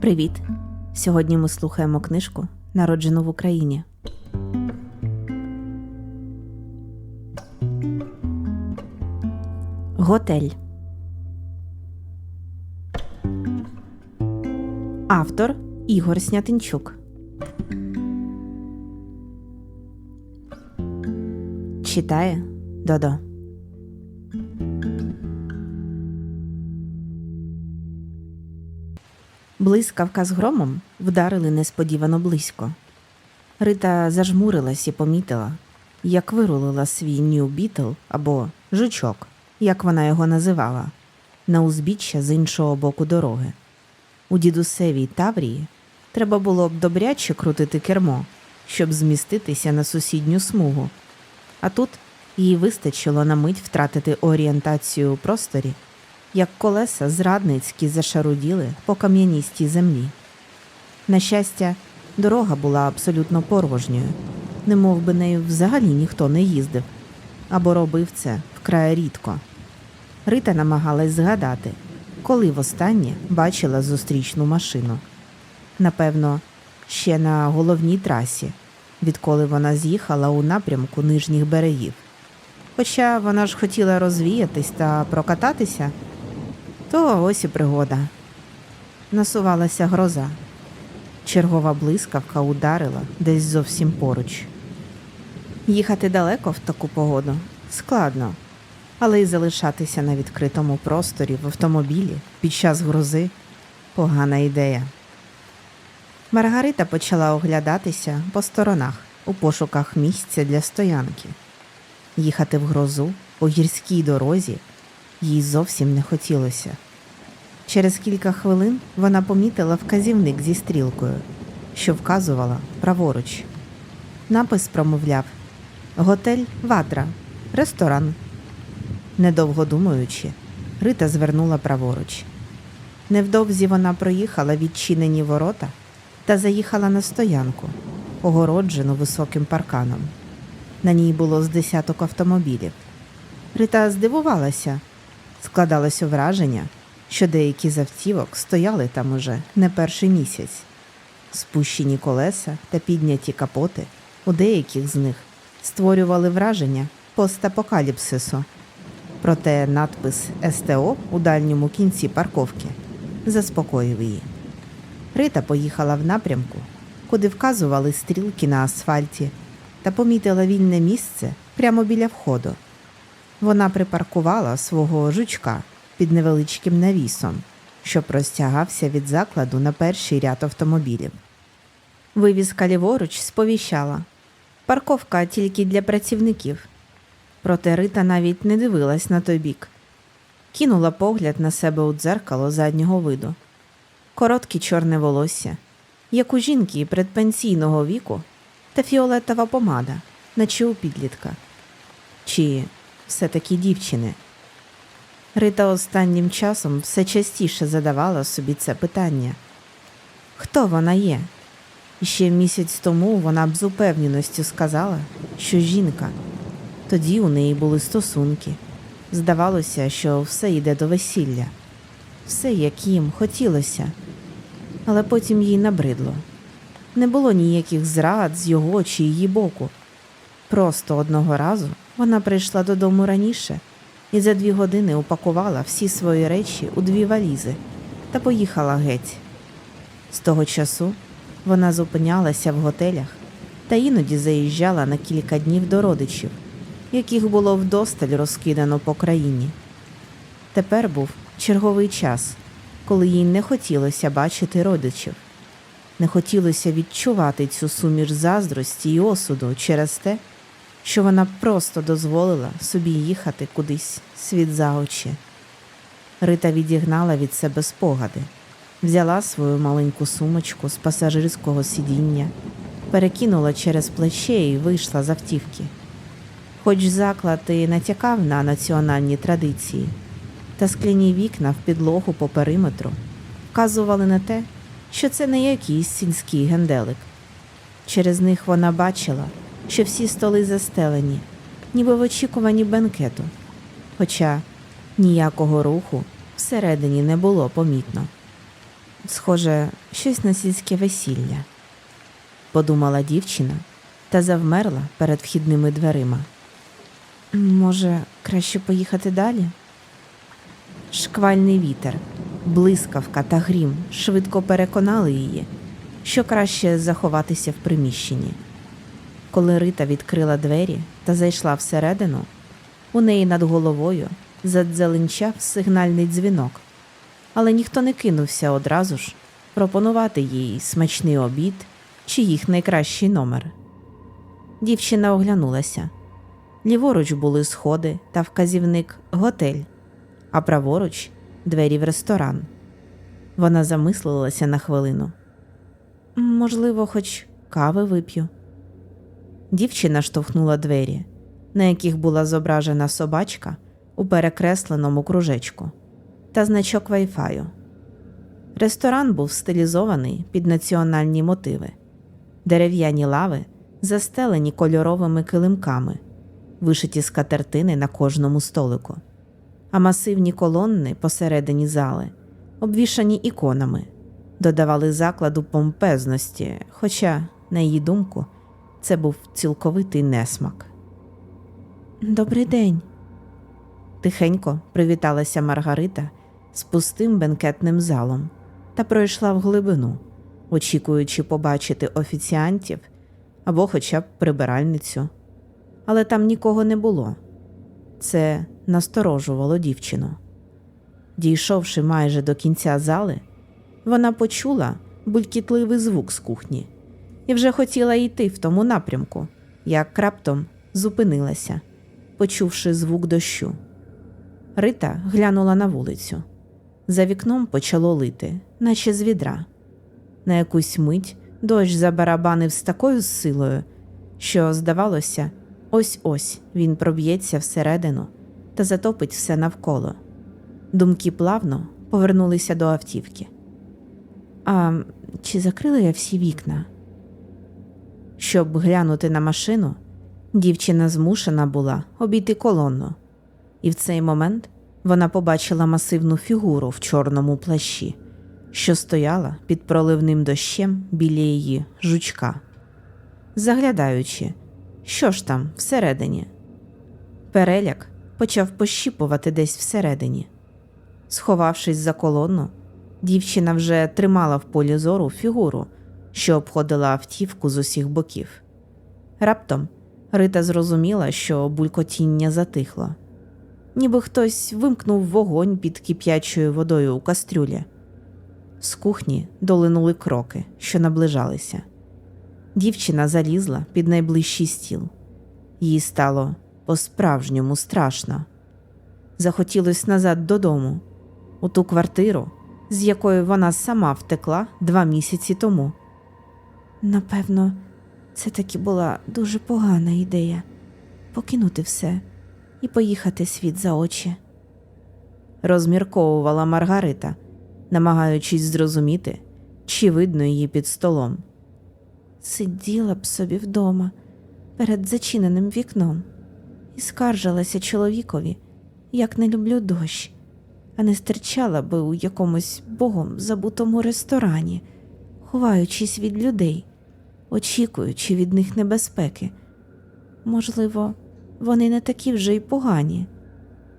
Привіт! Сьогодні ми слухаємо книжку Народжену в Україні. Готель. Автор Ігор Снятинчук. Читає Додо. Блискавка з громом вдарили несподівано близько. Рита зажмурилась і помітила, як вирулила свій Нью Бітл або жучок, як вона його називала, на узбіччя з іншого боку дороги. У дідусевій Таврії треба було б добряче крутити кермо, щоб зміститися на сусідню смугу. А тут їй вистачило на мить втратити орієнтацію у просторі, як колеса зрадницькі зашаруділи по кам'яністій землі. На щастя, дорога була абсолютно порожньою, немов би нею взагалі ніхто не їздив або робив це вкрай рідко. Рита намагалась згадати, коли востаннє бачила зустрічну машину. Напевно, ще на головній трасі, відколи вона з'їхала у напрямку нижніх берегів. Хоча вона ж хотіла розвіятись та прокататися, то ось і пригода. Насувалася гроза. Чергова блискавка ударила десь зовсім поруч. Їхати далеко в таку погоду складно, але й залишатися на відкритому просторі в автомобілі під час грози погана ідея. Маргарита почала оглядатися по сторонах у пошуках місця для стоянки. Їхати в грозу по гірській дорозі їй зовсім не хотілося. Через кілька хвилин вона помітила вказівник зі стрілкою, що вказувала праворуч. Напис промовляв Готель Ватра, ресторан. Недовго думаючи, Рита звернула праворуч. Невдовзі вона проїхала відчинені ворота та заїхала на стоянку, огороджену високим парканом. На ній було з десяток автомобілів. Рита здивувалася, складалося враження, що деякі з автівок стояли там уже не перший місяць. Спущені колеса та підняті капоти у деяких з них створювали враження постапокаліпсису. Проте надпис СТО у дальньому кінці парковки заспокоїв її. Рита поїхала в напрямку, куди вказували стрілки на асфальті, та помітила вільне місце прямо біля входу. Вона припаркувала свого жучка під невеличким навісом, що простягався від закладу на перший ряд автомобілів. Вивіска ліворуч сповіщала парковка тільки для працівників. Проте Рита навіть не дивилась на той бік. Кинула погляд на себе у дзеркало заднього виду. Коротке чорне волосся, як у жінки предпенсійного віку, та фіолетова помада, наче у підлітка. Чи все-таки дівчини? Рита останнім часом все частіше задавала собі це питання хто вона є? І ще місяць тому вона б з упевненістю сказала, що жінка. Тоді у неї були стосунки. Здавалося, що все йде до весілля, все як їм хотілося, але потім їй набридло. Не було ніяких зрад з його чи її боку. Просто одного разу вона прийшла додому раніше і за дві години упакувала всі свої речі у дві валізи та поїхала геть. З того часу вона зупинялася в готелях та іноді заїжджала на кілька днів до родичів, яких було вдосталь розкидано по країні. Тепер був черговий час, коли їй не хотілося бачити родичів, не хотілося відчувати цю суміш заздрості й осуду через те, що вона просто дозволила собі їхати кудись світ за очі. Рита відігнала від себе спогади, взяла свою маленьку сумочку з пасажирського сидіння, перекинула через плече і вийшла з автівки. Хоч заклад і натякав на національні традиції, та скляні вікна в підлогу по периметру вказували на те, що це не якийсь сільський генделик. Через них вона бачила, що всі столи застелені, ніби в очікуванні бенкету, хоча ніякого руху всередині не було помітно. Схоже, щось на сільське весілля, подумала дівчина та завмерла перед вхідними дверима. Може, краще поїхати далі? Шквальний вітер, блискавка та грім швидко переконали її, що краще заховатися в приміщенні. Коли Рита відкрила двері та зайшла всередину, у неї над головою задзеленчав сигнальний дзвінок, але ніхто не кинувся одразу ж пропонувати їй смачний обід чи їх найкращий номер. Дівчина оглянулася. Ліворуч були сходи та вказівник готель, а праворуч двері в ресторан. Вона замислилася на хвилину. Можливо, хоч кави вип'ю. Дівчина штовхнула двері, на яких була зображена собачка у перекресленому кружечку та значок вайфаю. Ресторан був стилізований під національні мотиви, дерев'яні лави застелені кольоровими килимками, вишиті скатертини на кожному столику, а масивні колонни посередині зали, обвішані іконами, додавали закладу помпезності, хоча, на її думку, це був цілковитий несмак. Добрий день. Тихенько привіталася Маргарита з пустим бенкетним залом та пройшла в глибину, очікуючи побачити офіціантів або хоча б прибиральницю. Але там нікого не було. Це насторожувало дівчину. Дійшовши майже до кінця зали, вона почула булькітливий звук з кухні і вже хотіла йти в тому напрямку, як раптом зупинилася, почувши звук дощу. Рита глянула на вулицю. За вікном почало лити, наче з відра. На якусь мить дощ забарабанив з такою силою, що, здавалося, ось ось він проб'ється всередину та затопить все навколо. Думки плавно повернулися до автівки. А чи закрила я всі вікна? Щоб глянути на машину, дівчина змушена була обійти колонну, і в цей момент вона побачила масивну фігуру в чорному плащі, що стояла під проливним дощем біля її жучка, заглядаючи, що ж там всередині. Переляк почав пощіпувати десь всередині. Сховавшись за колонну, дівчина вже тримала в полі зору фігуру, що обходила автівку з усіх боків. Раптом Рита зрозуміла, що булькотіння затихло, ніби хтось вимкнув вогонь під кип'ячою водою у кастрюлі. З кухні долинули кроки, що наближалися. Дівчина залізла під найближчий стіл. Їй стало по-справжньому страшно. Захотілось назад додому, у ту квартиру, з якої вона сама втекла два місяці тому. Напевно, це таки була дуже погана ідея покинути все і поїхати світ за очі. Розмірковувала Маргарита, намагаючись зрозуміти, чи видно її під столом. Сиділа б собі вдома перед зачиненим вікном і скаржилася чоловікові, як не люблю дощ, а не стирчала би у якомусь богом забутому ресторані, ховаючись від людей, очікуючи від них небезпеки. Можливо, вони не такі вже й погані.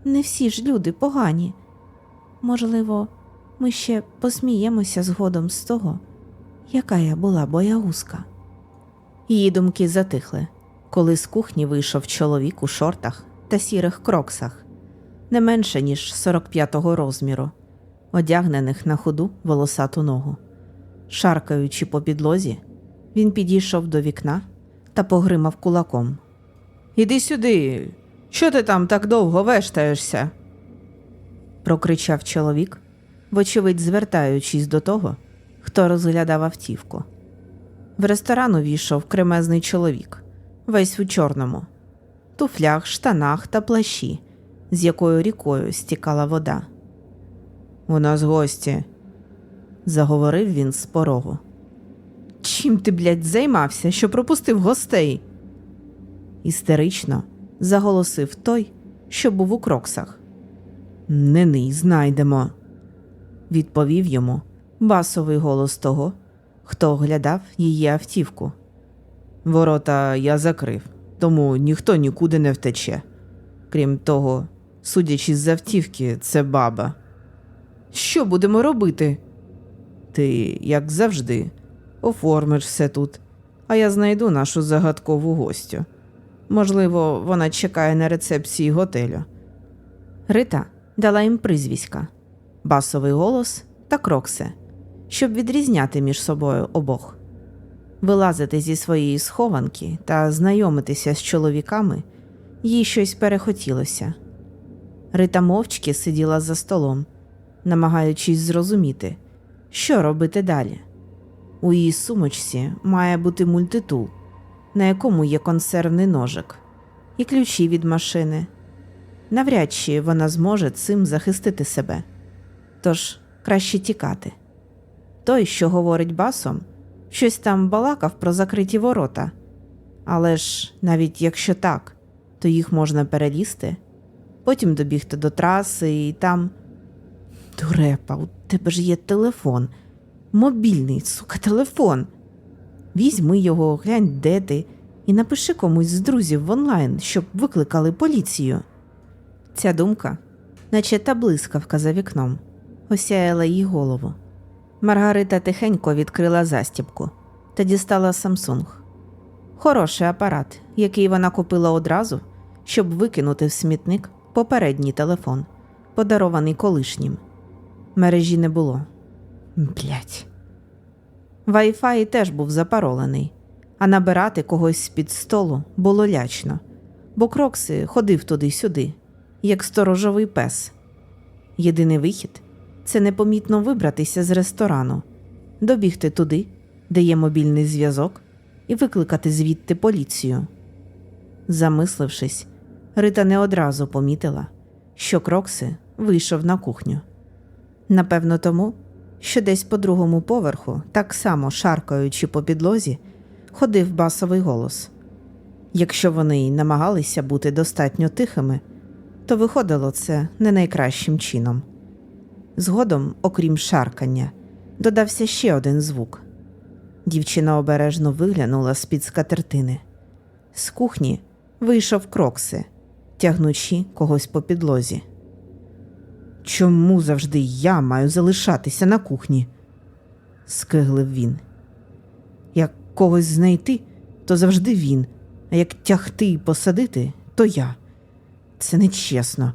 Не всі ж люди погані. Можливо, ми ще посміємося згодом з того, яка я була боягузка. Її думки затихли, коли з кухні вийшов чоловік у шортах та сірих кроксах, не менше ніж 45-го розміру, одягнених на худу волосату ногу. Шаркаючи по підлозі, він підійшов до вікна та погримав кулаком. Іди сюди, що ти там так довго вештаєшся? прокричав чоловік, вочевидь звертаючись до того, хто розглядав автівку. В ресторан увійшов кремезний чоловік, весь у чорному, туфлях, штанах та плащі, з якою рікою стікала вода. У нас гості, заговорив він з порогу. Чим ти, блядь, займався, що пропустив гостей? Істерично заголосив той, що був у кроксах. Не знайдемо, відповів йому басовий голос того, хто оглядав її автівку. Ворота я закрив, тому ніхто нікуди не втече. Крім того, судячи з автівки, це баба. Що будемо робити? Ти, як завжди, оформиш все тут, а я знайду нашу загадкову гостю. Можливо, вона чекає на рецепції готелю. Рита дала їм прізвиська, басовий голос та кроксе, щоб відрізняти між собою обох. Вилазити зі своєї схованки та знайомитися з чоловіками їй щось перехотілося. Рита мовчки сиділа за столом, намагаючись зрозуміти, що робити далі. У її сумочці має бути мультитул, на якому є консервний ножик, і ключі від машини. Навряд чи вона зможе цим захистити себе. Тож краще тікати. Той, що говорить басом, щось там балакав про закриті ворота. Але ж навіть якщо так, то їх можна перелізти, потім добігти до траси і там. Дурепа, у тебе ж є телефон. Мобільний, сука, телефон. Візьми його, глянь, де ти, і напиши комусь з друзів в онлайн, щоб викликали поліцію. Ця думка, наче та блискавка за вікном, осяяла їй голову. Маргарита тихенько відкрила застібку та дістала Самсунг. Хороший апарат, який вона купила одразу, щоб викинути в смітник попередній телефон, подарований колишнім. Мережі не було. Блять. Wi-Fi теж був запаролений, а набирати когось з-під столу було лячно, бо Крокси ходив туди-сюди, як сторожовий пес. Єдиний вихід це непомітно вибратися з ресторану, добігти туди, де є мобільний зв'язок, і викликати звідти поліцію. Замислившись, Рита не одразу помітила, що Крокси вийшов на кухню. Напевно, тому, що десь по другому поверху, так само шаркаючи по підлозі, ходив басовий голос. Якщо вони й намагалися бути достатньо тихими, то виходило це не найкращим чином. Згодом, окрім шаркання, додався ще один звук. Дівчина обережно виглянула з-під скатертини. З кухні вийшов крокси, тягнучи когось по підлозі. Чому завжди я маю залишатися на кухні? скиглив він. Як когось знайти, то завжди він, а як тягти і посадити, то я. Це нечесно.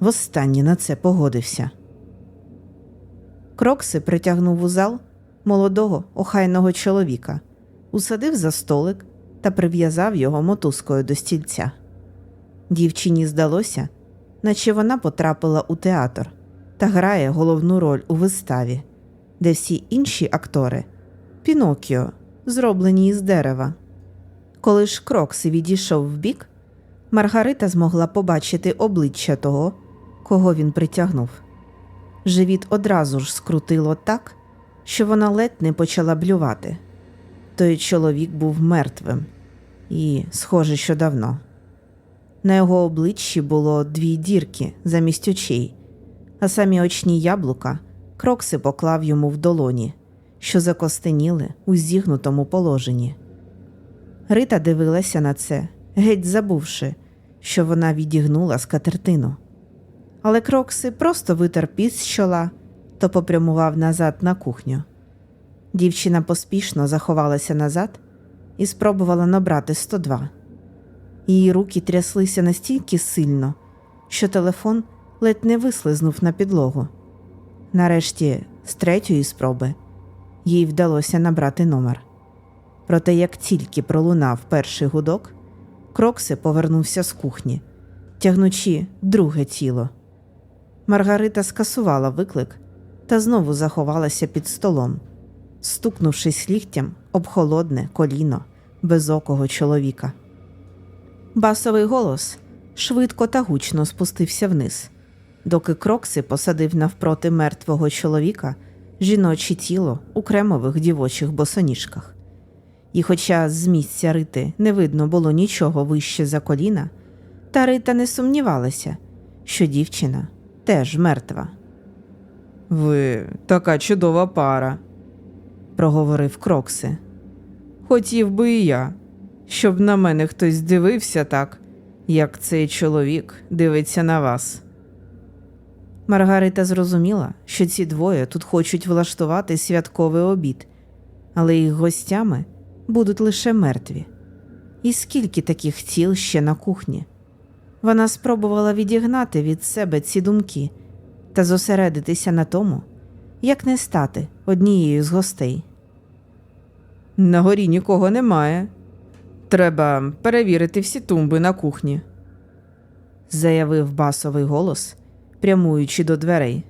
Востаннє на це погодився. Крокси притягнув у зал молодого охайного чоловіка, усадив за столик та прив'язав його мотузкою до стільця. Дівчині здалося, наче вона потрапила у театр та грає головну роль у виставі, де всі інші актори Пінокіо, зроблені із дерева. Коли ж Крокси відійшов вбік, Маргарита змогла побачити обличчя того, кого він притягнув. Живіт одразу ж скрутило так, що вона ледь не почала блювати. Той чоловік був мертвим і, схоже, що давно. На його обличчі було дві дірки замість очей, а самі очні яблука крокси поклав йому в долоні, що закостеніли у зігнутому положенні. Рита дивилася на це, геть забувши, що вона відігнула скатертину. Але крокси просто витер піс з чола то попрямував назад на кухню. Дівчина поспішно заховалася назад і спробувала набрати 102. Її руки тряслися настільки сильно, що телефон ледь не вислизнув на підлогу. Нарешті, з третьої спроби, їй вдалося набрати номер. Проте, як тільки пролунав перший гудок, Крокси повернувся з кухні, тягнучи друге тіло. Маргарита скасувала виклик та знову заховалася під столом, стукнувшись ліктям об холодне коліно безокого чоловіка. Басовий голос швидко та гучно спустився вниз, доки Крокси посадив навпроти мертвого чоловіка жіноче тіло у кремових дівочих босоніжках. І, хоча з місця рити не видно було нічого вище за коліна, та Рита не сумнівалася, що дівчина теж мертва. Ви така чудова пара, проговорив Крокси. Хотів би і я, щоб на мене хтось дивився так, як цей чоловік дивиться на вас. Маргарита зрозуміла, що ці двоє тут хочуть влаштувати святковий обід, але їх гостями будуть лише мертві. І скільки таких тіл ще на кухні? Вона спробувала відігнати від себе ці думки та зосередитися на тому, як не стати однією з гостей. На горі нікого немає. Треба перевірити всі тумби на кухні, заявив басовий голос, прямуючи до дверей.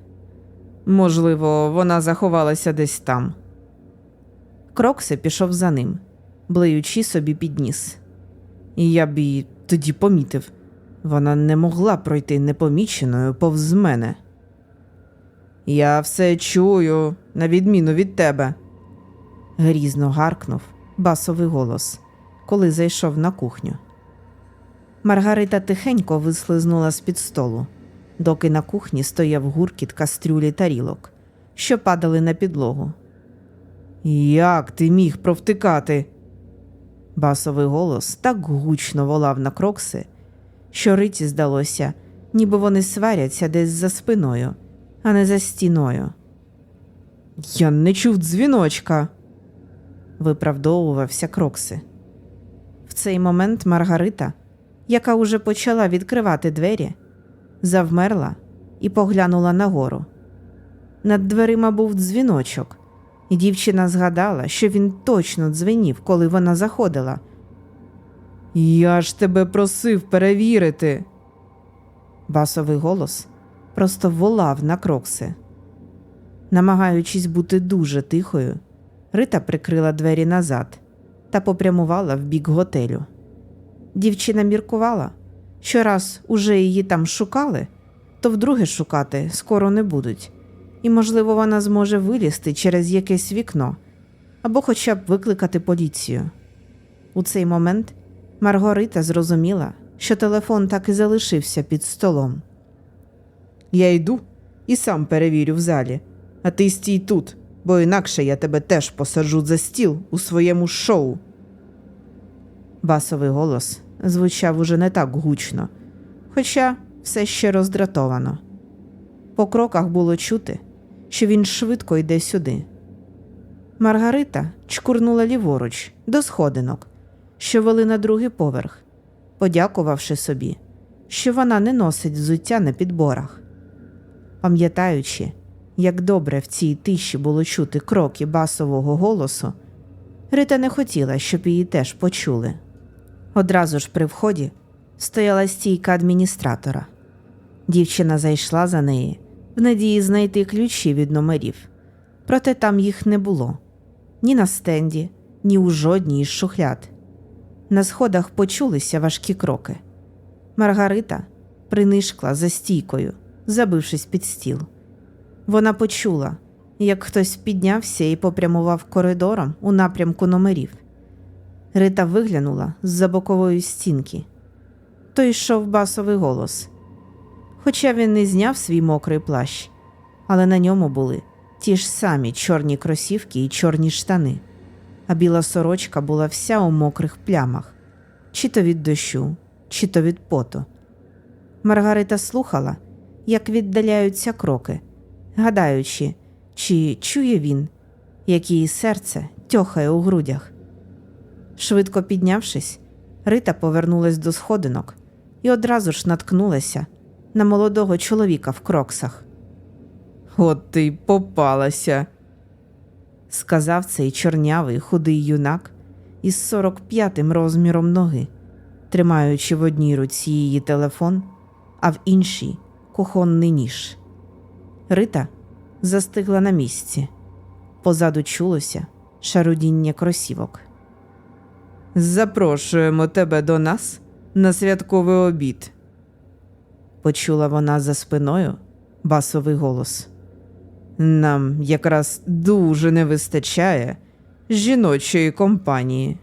Можливо, вона заховалася десь там. Кроксе пішов за ним, блеючи собі під ніс. І я б її тоді помітив. Вона не могла пройти непоміченою повз мене. Я все чую, на відміну від тебе. грізно гаркнув басовий голос, коли зайшов на кухню. Маргарита тихенько вислизнула з під столу, доки на кухні стояв гуркіт кастрюлі тарілок, що падали на підлогу. Як ти міг провтикати? Басовий голос так гучно волав на крокси, що Риті здалося, ніби вони сваряться десь за спиною, а не за стіною. Я не чув дзвіночка, виправдовувався Крокси. В цей момент Маргарита, яка уже почала відкривати двері, завмерла і поглянула нагору. Над дверима був дзвіночок, і дівчина згадала, що він точно дзвенів, коли вона заходила. Я ж тебе просив перевірити. Басовий голос просто волав на крокси. Намагаючись бути дуже тихою, Рита прикрила двері назад та попрямувала в бік готелю. Дівчина міркувала, що раз уже її там шукали, то вдруге шукати скоро не будуть, і, можливо, вона зможе вилізти через якесь вікно або хоча б викликати поліцію. У цей момент Маргарита зрозуміла, що телефон так і залишився під столом. Я йду і сам перевірю в залі, а ти стій тут, бо інакше я тебе теж посаджу за стіл у своєму шоу. Басовий голос звучав уже не так гучно, хоча все ще роздратовано. По кроках було чути, що він швидко йде сюди. Маргарита чкурнула ліворуч до сходинок, що вели на другий поверх, подякувавши собі, що вона не носить взуття на підборах. Пам'ятаючи, як добре в цій тиші було чути кроки басового голосу, Рита не хотіла, щоб її теж почули. Одразу ж при вході стояла стійка адміністратора. Дівчина зайшла за неї в надії знайти ключі від номерів, проте там їх не було ні на стенді, ні у жодній із шухляд. На сходах почулися важкі кроки. Маргарита принишкла за стійкою, забившись під стіл. Вона почула, як хтось піднявся і попрямував коридором у напрямку номерів. Рита виглянула з-за бокової стінки. То йшов басовий голос. Хоча він не зняв свій мокрий плащ, але на ньому були ті ж самі чорні кросівки і чорні штани, а біла сорочка була вся у мокрих плямах, чи то від дощу, чи то від поту. Маргарита слухала, як віддаляються кроки, гадаючи, чи чує він, як її серце тьохає у грудях. Швидко піднявшись, Рита повернулась до сходинок і одразу ж наткнулася на молодого чоловіка в кроксах. От ти й попалася, сказав цей чорнявий худий юнак із 45-м розміром ноги, тримаючи в одній руці її телефон, а в іншій кухонний ніж. Рита застигла на місці. Позаду чулося шарудіння кросівок. Запрошуємо тебе до нас на святковий обід. Почула вона за спиною басовий голос. Нам якраз дуже не вистачає жіночої компанії.